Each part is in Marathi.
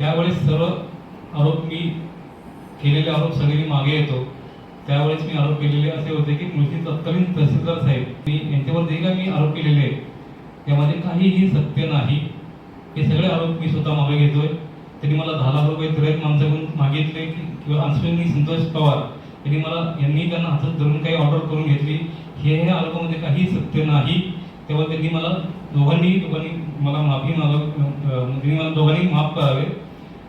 त्यावेळेस सर्व आरोप मी केलेले आरोप सगळे मी मागे येतो. त्यावेळेस मी आरोप केलेले असे होते की मुळशी तत्कालीन तहसीलदार साहेब मी यांच्यावर जे काही मी आरोप केलेले आहे त्यामध्ये काहीही सत्य नाही. हे सगळे आरोप मी स्वतः मागे घेतोय. त्यांनी मला दहा लाख रुपये तिरेक माणसाकडून मागितले की किंवा अश्विनी संतोष पवार यांनी मला यांनी त्यांना हातात धरून काही ऑर्डर करून घेतली. हे हे आरोपामध्ये काही सत्य नाही. तेव्हा त्यांनी मला दोघांनी दोघांनी मला माफी मागावी म्हणजे त्यांनी मला दोघांनी माफ करावे.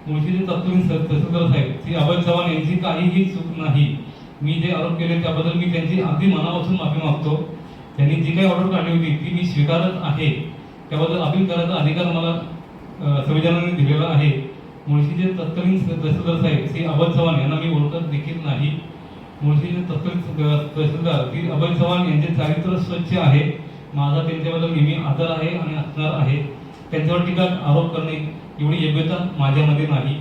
मुळशीचे तत्कालीन स- तहसीलदार साहेब श्री अभय चव्हाण यांची काहीही चूक नाही. मी जे आरोप केले त्याबद्दल मी त्यांची अगदी मनापासून माफी मागतो. त्यांनी जी काही ऑर्डर काढली होती ती मी स्वीकारत आहे. त्याबद्दल अपील करायचा अधिकार मला संविधानाने दिलेला आहे. मुळशीचे तत्कालीन तहसीलदार साहेब श्री अभय चव्हाण यांना मी ओळखत देखील नाही. मुळशीचे तत्कालीन तहसीलदार श्री अभय चव्हाण यांचे चारित्र्य स्वच्छ आहे. माझा त्यांच्याबद्दल नेहमी आदर आहे आणि असणार आहे. त्यांच्यावर टीका आरोप करणे एवढी योग्यता माझ्यामध्ये नाही.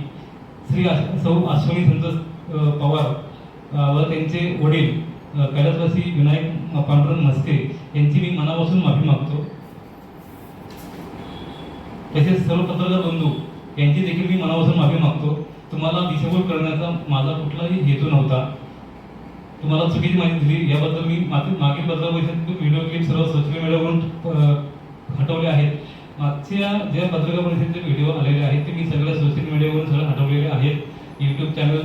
श्री सौ अश्विनी संत पवार व त्यांचे वडील कैलासवासी विनायक पांडुरंग म्हस्के यांची मी मनापासून माफी मागतो. तसेच सर्व पत्रकार बंधू यांची देखील मी मनापासून माफी मागतो. तुम्हाला दिशाभूल करण्याचा माझा कुठलाही हेतू नव्हता. तुम्हाला चुकीची माहिती दिली याबद्दल मी मागील मागील पत्रकार परिषदेत व्हिडिओ क्लिप सर्व सोशल मीडियावरून मागच्या ज्या पत्रकार परिषदेचे व्हिडिओ आलेले आहेत ते मी सगळ्या सोशल मीडियावरून सगळं हटवलेले आहेत. यूट्यूब चॅनल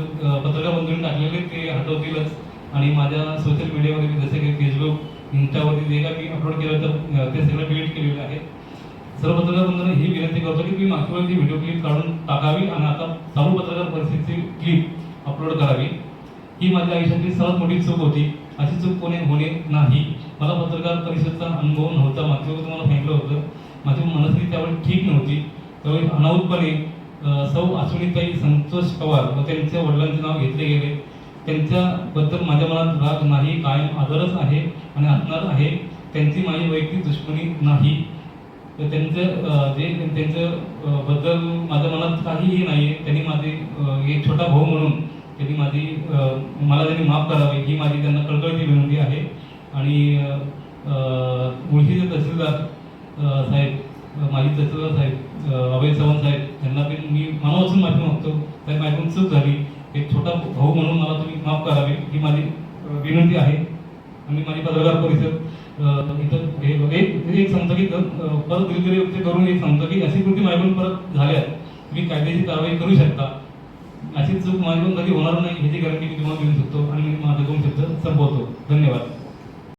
पत्रकार बंधून टाकलेले ते हटवतीलच. आणि माझ्या सोशल मीडियावरती मी जसे की फेसबुक इंस्टावरती जे काही मी अपलोड केलं तर ते सगळं डिलीट केलेलं आहे. सर्व पत्रकार बंधूंना ही विनंती करतो की मी मागच्या वेळी व्हिडिओ क्लिप काढून टाकावी आणि आता चालू पत्रकार परिषदेची क्लिप अपलोड करावी. ही माझ्या आयुष्यातली सर्वात मोठी चूक होती. अशी चूक कोणी होणे नाही. मला पत्रकार परिषदचा अनुभव नव्हता. मागच्या वेळी तुम्हाला सांगितलं होतं. माझी मनस्थिती त्यावेळी ठीक नव्हती. त्यावेळी अनाहूतपणे सौ अश्विनीताई संतोष पवार व त्यांच्या वडिलांचे नाव घेतले गेले. त्यांच्याबद्दल माझ्या मनात राग नाही कायम आदरच आहे आणि असणार आहे. त्यांची माझी वैयक्तिक दुश्मनी नाही. तर त्यांचं जे त्यांचं बद्दल माझ्या मनात काहीही नाही आहे त्यांनी माझे एक छोटा भाऊ म्हणून त्यांनी माझी मला त्यांनी माफ करावे ही माझी त्यांना कळकळती विनंती आहे. आणि मुळशीचे तहसीलदार साहेब माजी तहसीलदार साहेब अभय चव्हाण साहेब त्यांना पण मी मनापासून माफी मागतो. साहेब माझ्याकडून चूक झाली. एक छोटा भाऊ म्हणून मला तुम्ही माफ करावे ही माझी विनंती आहे. आणि माझी पत्रकार परिषद इथं हे एक सांगतो की परत दिलगिरी व्यक्त करून एक सांगतो की अशी कृती माझ्याकडून परत झाल्यास तुम्ही कायदेशीर कारवाई करू शकता. अशी चूक माझ्याकडून कधी होणार नाही ह्याची गॅरंटी मी तुम्हाला देऊ शकतो आणि मी माझे दोन शब्द संपवतो. धन्यवाद.